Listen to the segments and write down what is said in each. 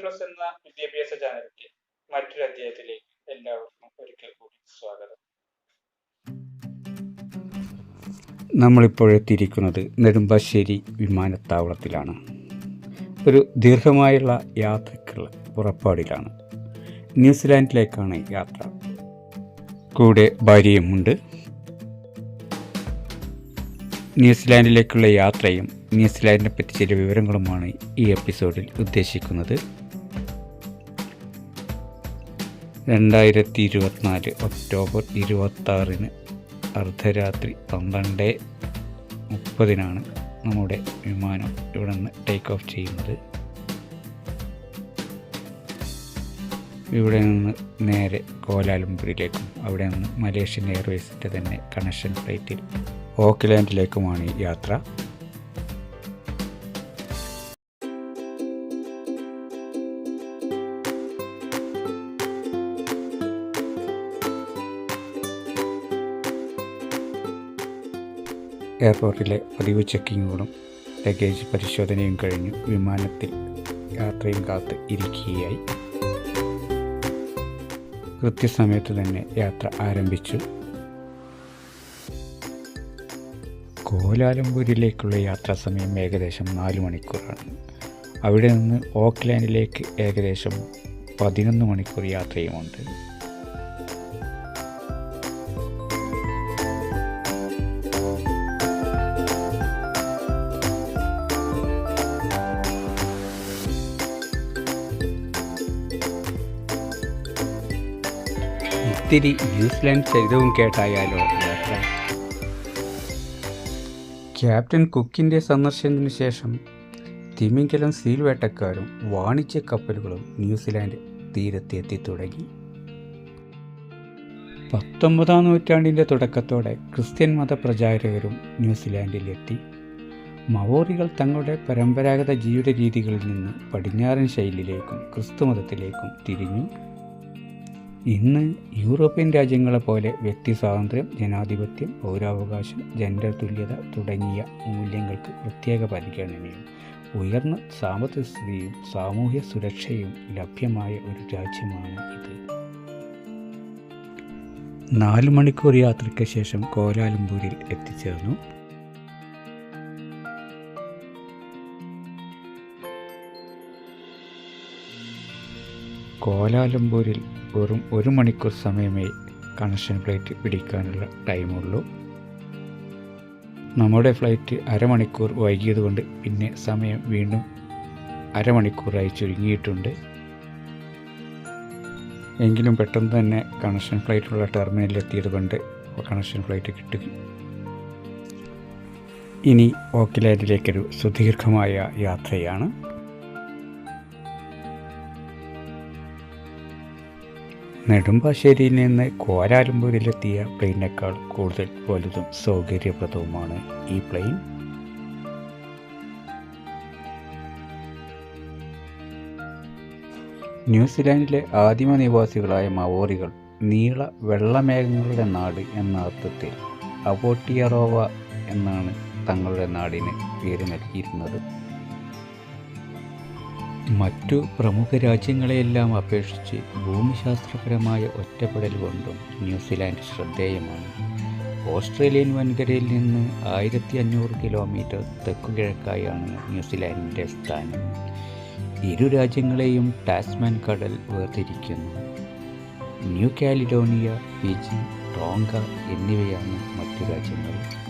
Plus എന്ന വിദ്യാഭ്യാസ ചാനലിന്റെ മറ്റൊരു അധ്യായത്തിലേക്ക് എല്ലാവർക്കും ഒരിക്കൽ കൂടി സ്വാഗതം. നമ്മളിപ്പോഴെത്തിയിരിക്കുന്നത് നെടുമ്പാശ്ശേരി വിമാനത്താവളത്തിലാണ്. ഒരു ദീർഘമായുള്ള യാത്രക്കുള്ള പുറപ്പാടിലാണ്. ന്യൂസിലാൻഡിലേക്കാണ് യാത്ര. കൂടെ ഭാര്യയുമുണ്ട് ന്യൂസിലാൻഡിലേക്കുള്ള യാത്രയും ന്യൂസിലാൻഡിനെ പറ്റി ചില വിവരങ്ങളുമാണ് ഈ എപ്പിസോഡിൽ ഉദ്ദേശിക്കുന്നത്. രണ്ടായിരത്തി ഇരുപത്തിനാല് ഒക്ടോബർ ഇരുപത്താറിന് അർദ്ധരാത്രി പന്ത്രണ്ട് മുപ്പതിനാണ് നമ്മുടെ വിമാനം ഇവിടെ നിന്ന് ടേക്ക് ഓഫ് ചെയ്യുന്നത്. ഇവിടെ നിന്ന് നേരെ കോലാലംപൂരിലേക്കും അവിടെ നിന്ന് മലേഷ്യൻ എയർവേസിന്റെ തന്നെ കണക്ഷൻ ഫ്ലൈറ്റിൽ ഓക്ക്ലാൻഡിലേക്കുമാണ് യാത്ര. എയർപോർട്ടിലെ പതിവ് ചെക്കിങ്ങുകളും ലഗേജ് പരിശോധനയും കഴിഞ്ഞു വിമാനത്തിൽ യാത്രയും കാത്ത് ഇരിക്കുകയായി. കൃത്യസമയത്ത് തന്നെ യാത്ര ആരംഭിച്ചു. കോലാലംപൂരിലേക്കുള്ള യാത്രാ സമയം ഏകദേശം നാല് മണിക്കൂറാണ്. അവിടെ നിന്ന് ഓക്ലാൻഡിലേക്ക് ഏകദേശം പതിനൊന്ന് മണിക്കൂർ യാത്രയുമുണ്ട്. ഇത്തിരി ന്യൂസിലാൻഡ് ചരിതവും കേട്ടായാലോ? യാത്ര ക്യാപ്റ്റൻ കുക്കിന്റെ സന്ദർശനത്തിന് ശേഷം തിമിംഗലം സീൽ വേട്ടക്കാരും വാണിജ്യ കപ്പലുകളും ന്യൂസിലാൻഡ് തീരത്തെത്തി തുടങ്ങി. പത്തൊമ്പതാം നൂറ്റാണ്ടിന്റെ തുടക്കത്തോടെ ക്രിസ്ത്യൻ മതപ്രചാരകരും ന്യൂസിലാൻഡിലെത്തി മവോറികൾ തങ്ങളുടെ പരമ്പരാഗത ജീവിത രീതികളിൽ നിന്ന് പടിഞ്ഞാറൻ ശൈലിയിലേക്കും ക്രിസ്തുമതത്തിലേക്കും തിരിഞ്ഞു. ഇന്ന് യൂറോപ്യൻ രാജ്യങ്ങളെ പോലെ വ്യക്തി സ്വാതന്ത്ര്യം ജനാധിപത്യം പൗരാവകാശം ജെൻഡർ തുല്യത തുടങ്ങിയ മൂല്യങ്ങൾക്ക് പ്രത്യേക പരിഗണനയും ഉയർന്ന സാമ്പത്തിക സ്ഥിതിയും സാമൂഹ്യ സുരക്ഷയും ലഭ്യമായ ഒരു രാജ്യമാണ് ഇത്. നാല് മണിക്കൂർ യാത്രയ്ക്ക് ശേഷം കോലാലംപൂരിൽ എത്തിച്ചേർന്നു. കോലാലംപൂരിൽ വെറും ഒരു മണിക്കൂർ സമയമേ കണക്ഷൻ ഫ്ലൈറ്റ് പിടിക്കാനുള്ള ടൈമുള്ളൂ. നമ്മുടെ ഫ്ലൈറ്റ് അരമണിക്കൂർ വൈകിയതുകൊണ്ട് പിന്നെ സമയം വീണ്ടും അരമണിക്കൂറായി ചുരുങ്ങിയിട്ടുണ്ട്. എങ്കിലും പെട്ടെന്ന് തന്നെ കണക്ഷൻ ഫ്ലൈറ്റുള്ള ടെർമിനലിൽ എത്തിയത് കൊണ്ട് കണക്ഷൻ ഫ്ലൈറ്റ് കിട്ടി. ഇനി ഓക്കിലാൻഡിലേക്കൊരു സുദീർഘമായ യാത്രയാണ്. നെടുമ്പാശ്ശേരിയിൽ നിന്ന് കോലാലംപൂരിലെത്തിയ പ്ലെയിനേക്കാൾ കൂടുതൽ വലുതും സൗകര്യപ്രദവുമാണ് ഈ പ്ലെയിൻ. ന്യൂസിലാൻഡിലെ ആദിമ നിവാസികളായ മവോറികൾ നീള വെള്ളമേഘങ്ങളുടെ നാട് എന്ന അർത്ഥത്തിൽ അവോട്ടിയറോവ എന്നാണ് തങ്ങളുടെ നാടിന് പേര് നൽകിയിരുന്നത്. മറ്റു പ്രമുഖ രാജ്യങ്ങളെയെല്ലാം അപേക്ഷിച്ച് ഭൂമിശാസ്ത്രപരമായ ഒറ്റപ്പെടൽ കൊണ്ടും ന്യൂസിലാൻഡ് ശ്രദ്ധേയമാണ്. ഓസ്ട്രേലിയൻ വൻകരയിൽ നിന്ന് ആയിരത്തി അഞ്ഞൂറ് കിലോമീറ്റർ തെക്കുകിഴക്കായാണ് ന്യൂസിലാൻഡിന്റെ സ്ഥാനം. ഇരു രാജ്യങ്ങളെയും ടാസ്മാൻ കടൽ വേർതിരിക്കുന്നു. ന്യൂ കാലിഡോണിയ ഫിജി ടോങ്ക എന്നിവയാണ് മറ്റു രാജ്യങ്ങൾ.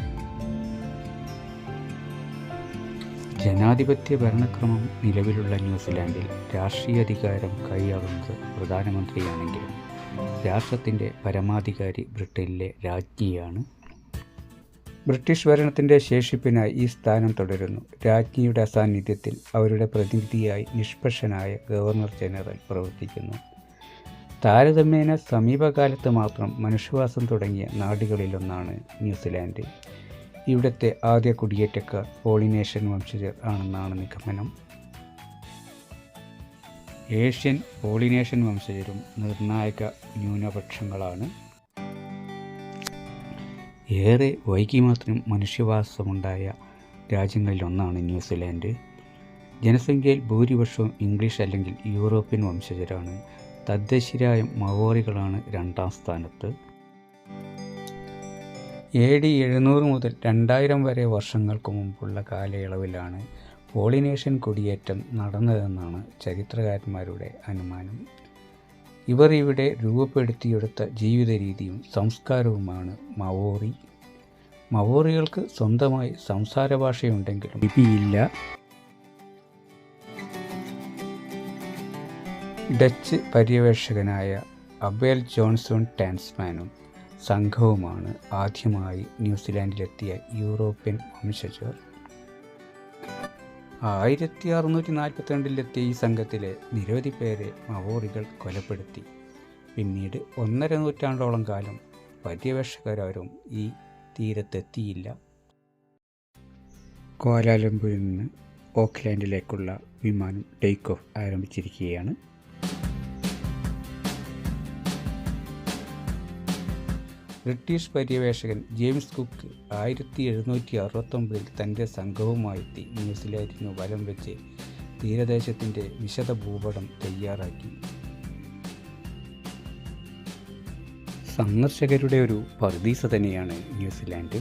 ജനാധിപത്യ ഭരണക്രമം നിലവിലുള്ള ന്യൂസിലാൻഡിൽ രാഷ്ട്രീയ അധികാരം കൈയാളുന്നത് പ്രധാനമന്ത്രിയാണെങ്കിലും രാഷ്ട്രത്തിന്റെ പരമാധികാരി ബ്രിട്ടനിലെ രാജ്ഞിയാണ്. ബ്രിട്ടീഷ് ഭരണത്തിന്റെ ശേഷിപ്പിനായി ഈ സ്ഥാനം തുടരുന്നു. രാജ്ഞിയുടെ അസാന്നിധ്യത്തിൽ അവരുടെ പ്രതിനിധിയായി നിഷ്പക്ഷനായ ഗവർണർ ജനറൽ പ്രവർത്തിക്കുന്നു. താരതമ്യേന സമീപകാലത്ത് മാത്രം മനുഷ്യവാസം തുടങ്ങിയ നാടുകളിലൊന്നാണ് ന്യൂസിലാൻഡ്. ഇവിടുത്തെ ആദ്യ കുടിയേറ്റക്കാർ പോളിനേഷ്യൻ വംശജർ ആണെന്നാണ് നിഗമനം. ഏഷ്യൻ പോളിനേഷ്യൻ വംശജരും നിർണായക ന്യൂനപക്ഷങ്ങളാണ്. ഏറെ വൈകി മാത്രം മനുഷ്യവാസമുണ്ടായ രാജ്യങ്ങളിലൊന്നാണ് ന്യൂസിലാൻഡ്. ജനസംഖ്യയിൽ ഭൂരിപക്ഷവും ഇംഗ്ലീഷ് അല്ലെങ്കിൽ യൂറോപ്യൻ വംശജരാണ്. തദ്ദേശീയരായ മവോറികളാണ് രണ്ടാം സ്ഥാനത്ത്. എ ഡി എഴുന്നൂറ് മുതൽ രണ്ടായിരം വരെ വർഷങ്ങൾക്ക് മുമ്പുള്ള കാലയളവിലാണ് പോളിനേഷ്യൻ കുടിയേറ്റം നടന്നതെന്നാണ് ചരിത്രകാരന്മാരുടെ അനുമാനം. ഇവർ ഇവിടെ രൂപപ്പെടുത്തിയെടുത്ത ജീവിത രീതിയും സംസ്കാരവുമാണ് മവോറി. മവോറികൾക്ക് സ്വന്തമായി സംസാര ഭാഷയുണ്ടെങ്കിലും ലിപിയില്ല ഡച്ച് പര്യവേഷകനായ അബേൽ ജോൺസൺ ടാൻസ്മാനും സംഘവുമാണ് ആദ്യമായി ന്യൂസിലാൻഡിലെത്തിയ യൂറോപ്യൻ വംശജർ. ആയിരത്തി അറുന്നൂറ്റി നാൽപ്പത്തിരണ്ടിലെത്തിയ ഈ സംഘത്തിലെ നിരവധി പേരെ മവോറികൾ കൊലപ്പെടുത്തി. പിന്നീട് ഒന്നര നൂറ്റാണ്ടോളം കാലം പര്യവേഷകരാരും ഈ തീരത്തെത്തിയില്ല. കോലാലംപൂരിൽ നിന്ന് ഓക്ലാൻഡിലേക്കുള്ള വിമാനം ടേക്ക് ഓഫ് ആരംഭിച്ചിരിക്കുകയാണ്. ബ്രിട്ടീഷ് പര്യവേഷകൻ ജെയിംസ് കുക്ക് ആയിരത്തി എഴുന്നൂറ്റി അറുപത്തൊമ്പതിൽ തന്റെ സംഘവുമായെത്തി ന്യൂസിലാൻഡിനു വലം വെച്ച് തീരദേശത്തിന്റെ വിശദ ഭൂപടം തയ്യാറാക്കി. സന്ദർശകരുടെ ഒരു പർദീസ തന്നെയാണ് ന്യൂസിലാൻഡ്.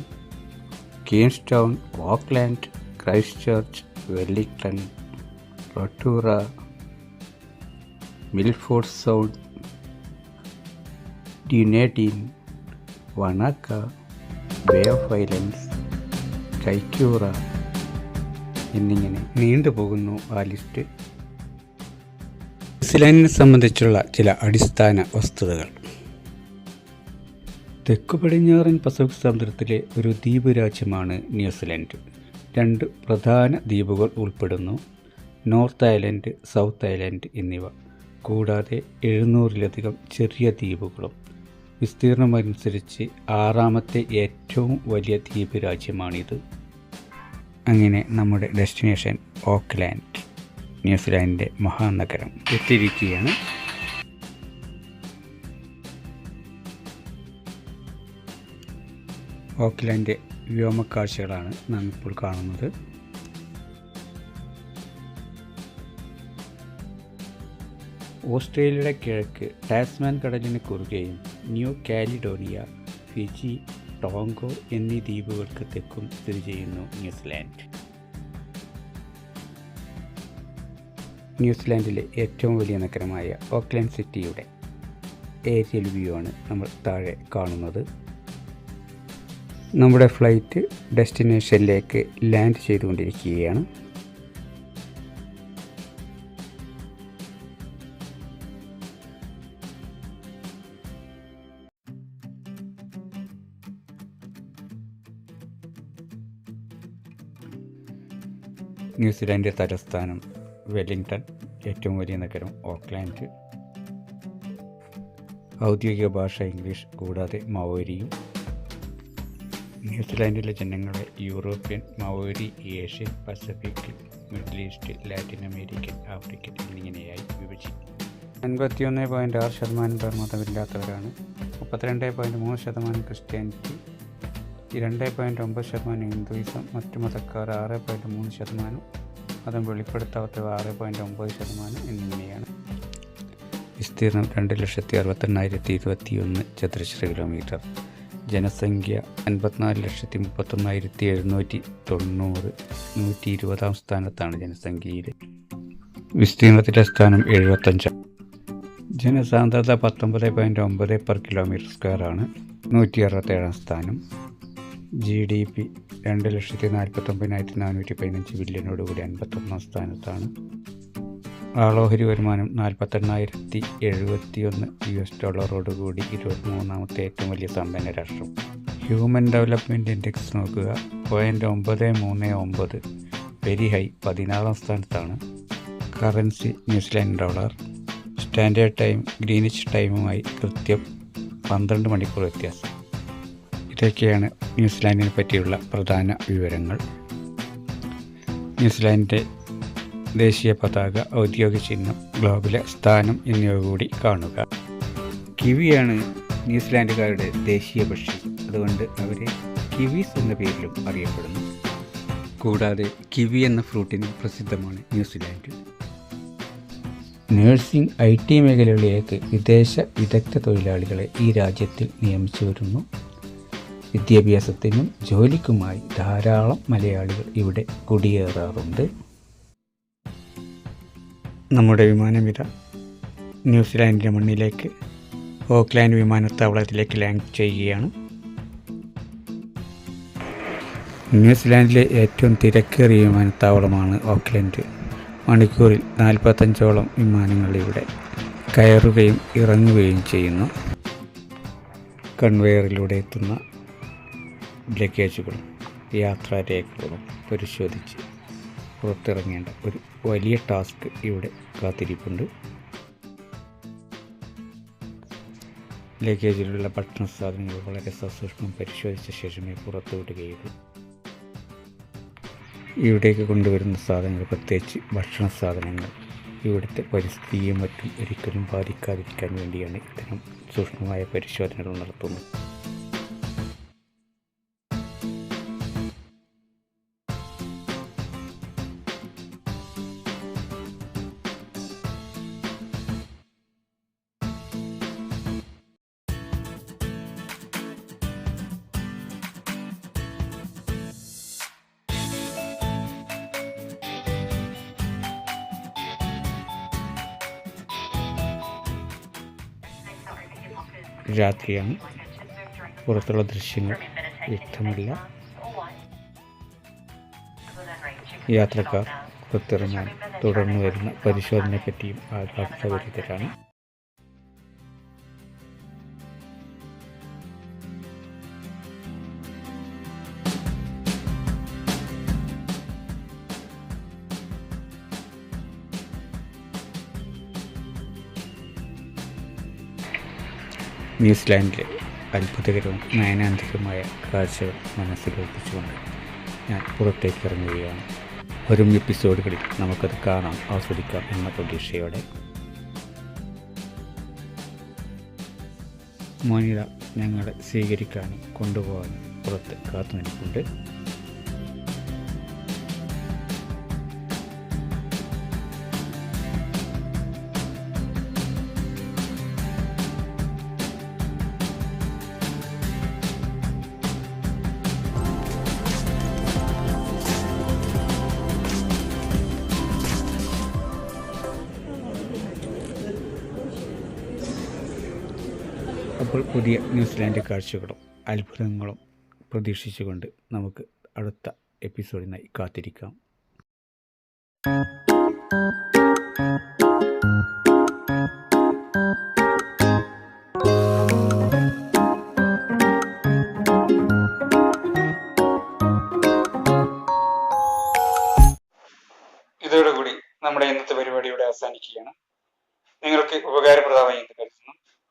Queenstown Auckland Christchurch Wellington റട്ടൂറ Milford Sound Dunedin Wanaka bay of islands Kaikoura എന്നിങ്ങനെ നീണ്ടുപോകുന്നു ആ ലിസ്റ്റ്. ന്യൂസിലാൻഡിനെ സംബന്ധിച്ചുള്ള ചില അടിസ്ഥാന വസ്തുതകൾ. തെക്കു പടിഞ്ഞാറൻ പസഫിക് സമുദ്രത്തിലെ ഒരു ദ്വീപ് രാജ്യമാണ് ന്യൂസിലൻഡ്. രണ്ട് പ്രധാന ദ്വീപുകൾ ഉൾപ്പെടുന്നു നോർത്ത് ഐലൻഡ് സൗത്ത് ഐലൻഡ് എന്നിവ. കൂടാതെ എഴുന്നൂറിലധികം ചെറിയ ദ്വീപുകളും. വിസ്തീർണമനുസരിച്ച് ആറാമത്തെ ഏറ്റവും വലിയ ദ്വീപ് രാജ്യമാണിത്. അങ്ങനെ നമ്മുടെ ഡെസ്റ്റിനേഷൻ ഓക്ലാൻഡ് ന്യൂസിലാൻഡിന്റെ മഹാനഗരം എത്തിയിരിക്കുകയാണ്. ഓക്ലാൻഡ് വ്യോമക്കാഴ്ചകളാണ് നാം ഇപ്പോൾ കാണുന്നത്. ഓസ്ട്രേലിയയുടെ കിഴക്ക് ടാസ്മാൻ കടലിന് കുറുകെയും ന്യൂ കാലിഡോണിയ ഫിജി ടോങ്കോ എന്നീ ദ്വീപുകൾക്ക് തെക്കും സ്ഥിതി ചെയ്യുന്നു ന്യൂസിലാൻഡ്. ന്യൂസിലാൻഡിലെ ഏറ്റവും വലിയ നഗരമായ ഓക്ലാൻഡ് സിറ്റിയുടെ ഏരിയൽ വ്യൂ ആണ് നമ്മൾ താഴെ കാണുന്നത്. നമ്മുടെ ഫ്ലൈറ്റ് ഡെസ്റ്റിനേഷനിലേക്ക് ലാൻഡ് ചെയ്തുകൊണ്ടിരിക്കുകയാണ്. ന്യൂസിലാൻഡ് തലസ്ഥാനം വെല്ലിംഗ്ടൺ ഏറ്റവും വലിയ നഗരം ഓക്ലാൻഡ്. ഔദ്യോഗിക ഭാഷ ഇംഗ്ലീഷ് കൂടാതെ മവോരിയും ന്യൂസിലാൻഡിലെ ജനങ്ങളെ European Maori Asian Pacific Middle East Latin American African എന്നിങ്ങനെയായി വിഭജിക്കും. അൻപത്തിയൊന്ന് പോയിന്റ് ആറ് ശതമാനം പേർ മതമില്ലാത്തവരാണ് മുപ്പത്തിരണ്ട് പോയിന്റ് മൂന്ന് ശതമാനം ക്രിസ്ത്യാനിറ്റി രണ്ട് പോയിന്റ് ഒമ്പത് ശതമാനം ഹിന്ദുയിസം മറ്റു മതക്കാർ ആറ് പോയിന്റ് മൂന്ന് ശതമാനം മതം വെളിപ്പെടുത്താത്തവ ആറ് പോയിന്റ് ഒമ്പത് ശതമാനം എന്നിങ്ങനെയാണ്. വിസ്തീർണം രണ്ട് ലക്ഷത്തി അറുപത്തെണ്ണായിരത്തി ഇരുപത്തി ഒന്ന് ചതുരശ്ര കിലോമീറ്റർ. ജനസംഖ്യ അൻപത്തിനാല് ലക്ഷത്തി മുപ്പത്തൊന്നായിരത്തി എഴുന്നൂറ്റി തൊണ്ണൂറ് നൂറ്റി ഇരുപതാം സ്ഥാനത്താണ് ജനസംഖ്യയിൽ വിസ്തീർണത്തിലെ സ്ഥാനം എഴുപത്തഞ്ചാം ജനസാന്ദ്രത പത്തൊമ്പത് പോയിന്റ് ഒമ്പത് പെർ കിലോമീറ്റർ സ്ക്വയർ ആണ് നൂറ്റി അറുപത്തേഴാം സ്ഥാനം. ജി ഡി പി രണ്ട് ലക്ഷത്തി നാൽപ്പത്തൊമ്പതിനായിരത്തി നാനൂറ്റി പതിനഞ്ച് ബില്യനോടുകൂടി അൻപത്തൊന്നാം സ്ഥാനത്താണ്. ആളോഹരി വരുമാനം നാൽപ്പത്തെണ്ണായിരത്തി എഴുപത്തി ഒന്ന് യു എസ് ഡോളറോടുകൂടി ഇരുപത്തിമൂന്നാമത്തെ ഏറ്റവും വലിയ സമ്പന്ന രാഷ്ട്രം. ഹ്യൂമൻ ഡെവലപ്മെന്റ് ഇൻഡെക്സ് നോക്കുക. പോയിന്റ് ഒമ്പത് മൂന്ന് ഒമ്പത്. വെരി ഹൈ പതിനാറാം സ്ഥാനത്താണ്. Currency New Zealand dollar. Standard time Greenwich ടൈമുമായി കൃത്യം പന്ത്രണ്ട് മണിക്കൂർ വ്യത്യാസം. ഇതൊക്കെയാണ് ന്യൂസിലാൻഡിനെ പറ്റിയുള്ള പ്രധാന വിവരങ്ങൾ. ന്യൂസിലാൻഡിന്റെ ദേശീയ പതാക ഔദ്യോഗിക ചിഹ്നം ഗ്ലോബിലെ സ്ഥാനം എന്നിവ കൂടി കാണുക. കിവിയാണ് ന്യൂസിലാൻഡുകാരുടെ ദേശീയ പക്ഷി. അതുകൊണ്ട് അവരെ കിവീസ് എന്ന പേരിലും അറിയപ്പെടുന്നു. കൂടാതെ കിവി എന്ന ഫ്രൂട്ടിനും പ്രസിദ്ധമാണ് ന്യൂസിലാൻഡ്. നഴ്സിംഗ് ഐ ടി മേഖലകളിലേക്ക് വിദേശ വിദഗ്ധ തൊഴിലാളികളെ ഈ രാജ്യത്തിൽ നിയമിച്ചു വരുന്നു. വിദ്യാഭ്യാസത്തിനും ജോലിക്കുമായി ധാരാളം മലയാളികൾ ഇവിടെ കുടിയേറാറുണ്ട്. നമ്മുടെ വിമാനമിത ന്യൂസിലാൻഡിന്റെ മണ്ണിലേക്ക് ഓക്ലാൻഡ് വിമാനത്താവളത്തിലേക്ക് ലാൻഡ് ചെയ്യുകയാണ്. ന്യൂസിലാൻഡിലെ ഏറ്റവും തിരക്കേറിയ വിമാനത്താവളമാണ് ഓക്ലൻഡ്. മണിക്കൂറിൽ നാൽപ്പത്തഞ്ചോളം വിമാനങ്ങൾ ഇവിടെ കയറുകയും ഇറങ്ങുകയും ചെയ്യുന്നു. കൺവെയറിലൂടെ എത്തുന്ന ലഗേജുകളും യാത്രാരേഖകളും പരിശോധിച്ച് പുറത്തിറങ്ങേണ്ട ഒരു വലിയ ടാസ്ക് ഇവിടെ കാത്തിരിപ്പുണ്ട്. ലഗേജിലുള്ള ഭക്ഷണ സാധനങ്ങൾ വളരെ സസൂക്ഷ്മം പരിശോധിച്ച ശേഷമേ പുറത്തു വിടുകയുള്ളൂ. ഇവിടേക്ക് കൊണ്ടുവരുന്ന സാധനങ്ങൾ പ്രത്യേകിച്ച് ഭക്ഷണ സാധനങ്ങൾ ഇവിടുത്തെ പരിസ്ഥിതിയും മറ്റും ഒരിക്കലും ബാധിക്കാതിരിക്കാൻ വേണ്ടിയാണ് ഇത്തരം സൂക്ഷ്മമായ പരിശോധനകൾ നടത്തുന്നത്. രാത്രിയാണ്. പുറത്തുള്ള ദൃശ്യങ്ങൾ വ്യക്തമല്ല. യാത്രക്കാർ പുറത്തിറങ്ങാൻ തുടർന്ന് വരുന്ന പരിശോധനയെപ്പറ്റിയും പറ്റിയും ആകാംക്ഷഭരിതരാണ് ന്യൂസിലാൻഡിലെ അത്ഭുതകരവും നയനാന്തികമായ കാഴ്ചകൾ മനസ്സിലൊപ്പിച്ചുകൊണ്ട് ഞാൻ പുറത്തേക്ക് ഇറങ്ങുകയാണ്. വരും എപ്പിസോഡുകളിൽ നമുക്കത് കാണാം ആസ്വദിക്കാം എന്ന പ്രതീക്ഷയോടെ. മോനിത ഞങ്ങളെ സ്വീകരിക്കാനും കൊണ്ടുപോകാനും പുറത്ത് കാത്തു നിൽപ്പുണ്ട് അപ്പോൾ പുതിയ ന്യൂസിലാൻഡ് കാഴ്ചകളും അത്ഭുതങ്ങളും പ്രതീക്ഷിച്ചുകൊണ്ട് നമുക്ക് അടുത്ത എപ്പിസോഡിനായി കാത്തിരിക്കാം. ഇതോടുകൂടി നമ്മുടെ ഇന്നത്തെ പരിപാടി അവസാനിക്കുകയാണ്. നിങ്ങൾക്ക് ഉപകാരപ്രദമായി